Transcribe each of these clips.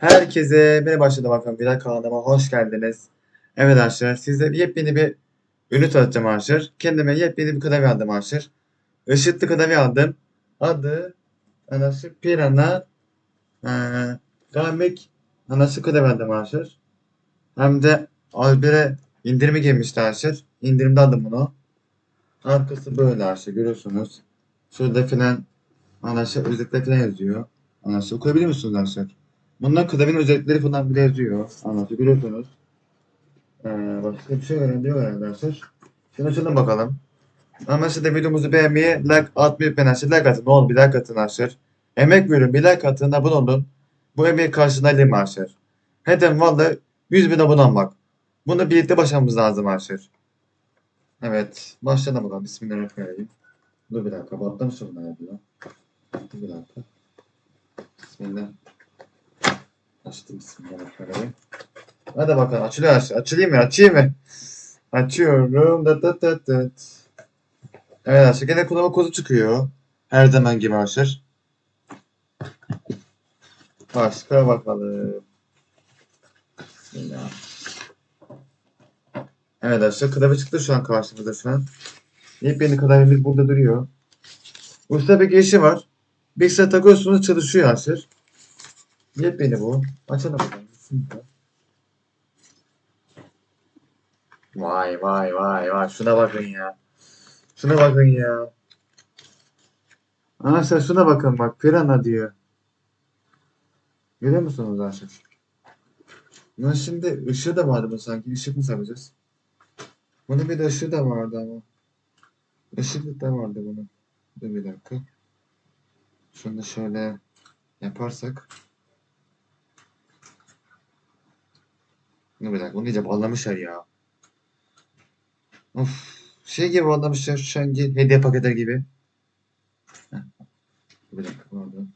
Herkese merhaba başladı bakalım. Bilal kanalıma hoş geldiniz. Evet arkadaşlar size yepyeni bir ünit atacağım arkadaşlar. Kendime yepyeni bir klavye aldım arkadaşlar. Işıklı klavye aldım. Adı anası Pirana eee Gamik anası klavye aldım arkadaşlar. Hem de Albire indirimi girmişti arkadaşlar. İndirimde aldım bunu. Arkası böyle arkadaşlar görüyorsunuz. Şurada filan arkadaşlar özellikle filan yazıyor. Arkadaşlar okuyabilir misiniz arkadaşlar? Bunlar klavyenin özellikleri falan bile yazıyor. Anlatıyor biliyorsunuz. Ee, başka bir şey öğrendiyor arkadaşlar. Şimdi açalım bakalım. Ama size de videomuzu beğenmeyi, like atmayı arkadaşlar. Like atın. Ne olur bir like atın arkadaşlar. Emek veriyorum. Bir like atın. Abone olun. Bu emeği karşılığında arkadaşlar. Hedef valla 100 bin abone olmak. Bunu birlikte başlamamız lazım arkadaşlar. Evet. Başlayalım bakalım. Bismillahirrahmanirrahim. Dur bir dakika. Battım şunlar ya. Dur bir dakika. Bismillah. Açtım bismillahirrahmanirrahim. Hadi bakalım açılıyor aç. Açılayım mı? Açayım mı? Açıyorum. Dat dat dat dat. Evet arkadaşlar gene kullanma kodu çıkıyor. Her zaman gibi arkadaşlar. Başka bakalım. Bismillah. Evet arkadaşlar klavye çıktı şu an karşımızda şu an. Yepyeni klavyemiz burada duruyor. Usta bir girişi var. Bilgisayar takıyorsunuz çalışıyor arkadaşlar. Yepyeni bu. Açalım bakalım. Bismillah. Vay vay vay vay. Şuna bakın ya. Şuna bakın ya. Arkadaşlar şuna bakın bak. Pirana diyor. Görüyor musunuz arkadaşlar? Bunun şimdi ışığı da vardı bu sanki. Işık mı sapacağız? Bunun bir de ışığı da vardı ama. Işık da vardı bunun. Dur bir dakika. Şunu şöyle yaparsak. Bir dakika. Bunu iyice bağlamışlar ya. Of. Şey gibi bağlamışlar. Şu an hediye paketleri gibi. Heh. Bir dakika. Pardon.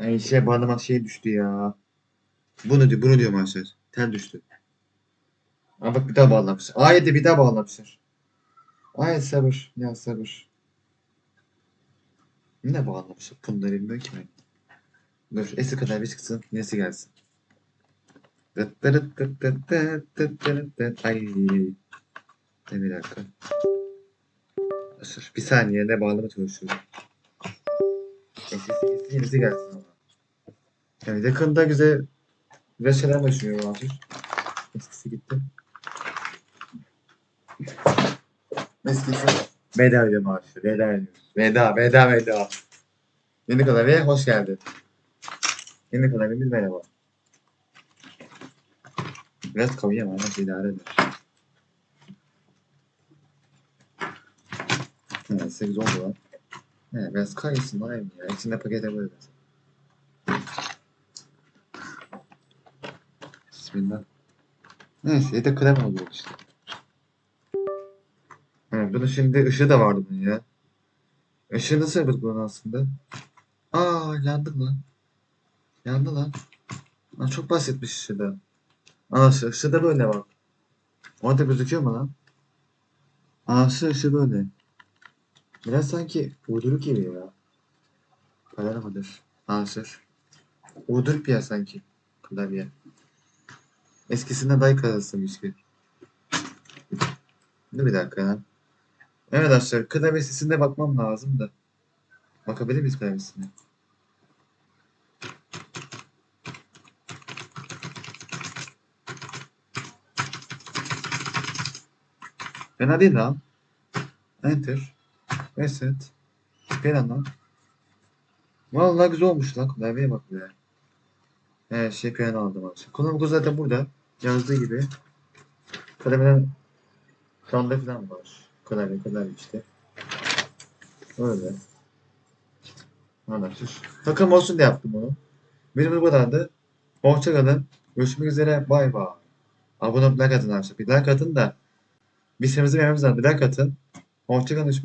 Ay şey bağlamak şey düştü ya. Bunu diyor, bunu diyor maalesef. Tel düştü. Aa bak bir daha bağlamışlar. Ayet'i bir daha bağlamışlar. Ayet sabır. Ya sabır. Ne bağlamışlar? Bunları bilmiyorum ki ben. Dur eski kadar bir çıksın. Nesi gelsin. Ay. Dur bir dakika. Dur bir saniye ne bağlama çalışıyorum. Yenisi gelsin ama. Yani yakında güzel güzel şeyler başlıyor artık. Eskisi gitti. Eskisi veda ediyorum abi. Veda ediyoruz. Veda, veda, veda. Yeni klavye hoş geldin. Yeni klavyemiz merhaba. Biraz kavuyam ama nasıl idare eder. Evet, 8 oldu lan. He, biraz kaysın lan evim ya. İçinde pakete böyle biraz. Bismillah. Neyse, yedek krem oluyor işte. Evet, bunun şimdi ışığı da vardı bunun ya. Işığı nasıl yapıyorduk bunun aslında? Aa, yandı lan. Yandı lan. Lan çok basitmiş ışığı da. Aa, ışığı, da böyle bak. Orada gözüküyor mu lan? Aa, ışığı, böyle. Biraz sanki uyduruk gibi ya. Kalem mıdır? Ansır. Uyduruk bir yer sanki. Klavye. Eskisinden daha iyi kararlısıymış gibi. Dur bir dakika ya. Evet arkadaşlar klavye sesine bakmam lazım da. Bakabilir miyiz klavyesine? Lan. Enter. Reset. Anda. Vallahi güzel olmuş lan. Klavyeye bak be. Evet şey piyano aldım abi. Kullanım zaten burada. Yazdığı gibi. Klavyeden Kanda falan var. Klavye klavye işte. Öyle. Anlatır. Takım olsun diye yaptım bunu. Benim bu kadardı. Hoşçakalın. Görüşmek üzere. Bay bay. Abone olup like atın arkadaşlar. Bir like atın da. Bir serimizi vermemiz lazım. Like atın. Hoşçakalın.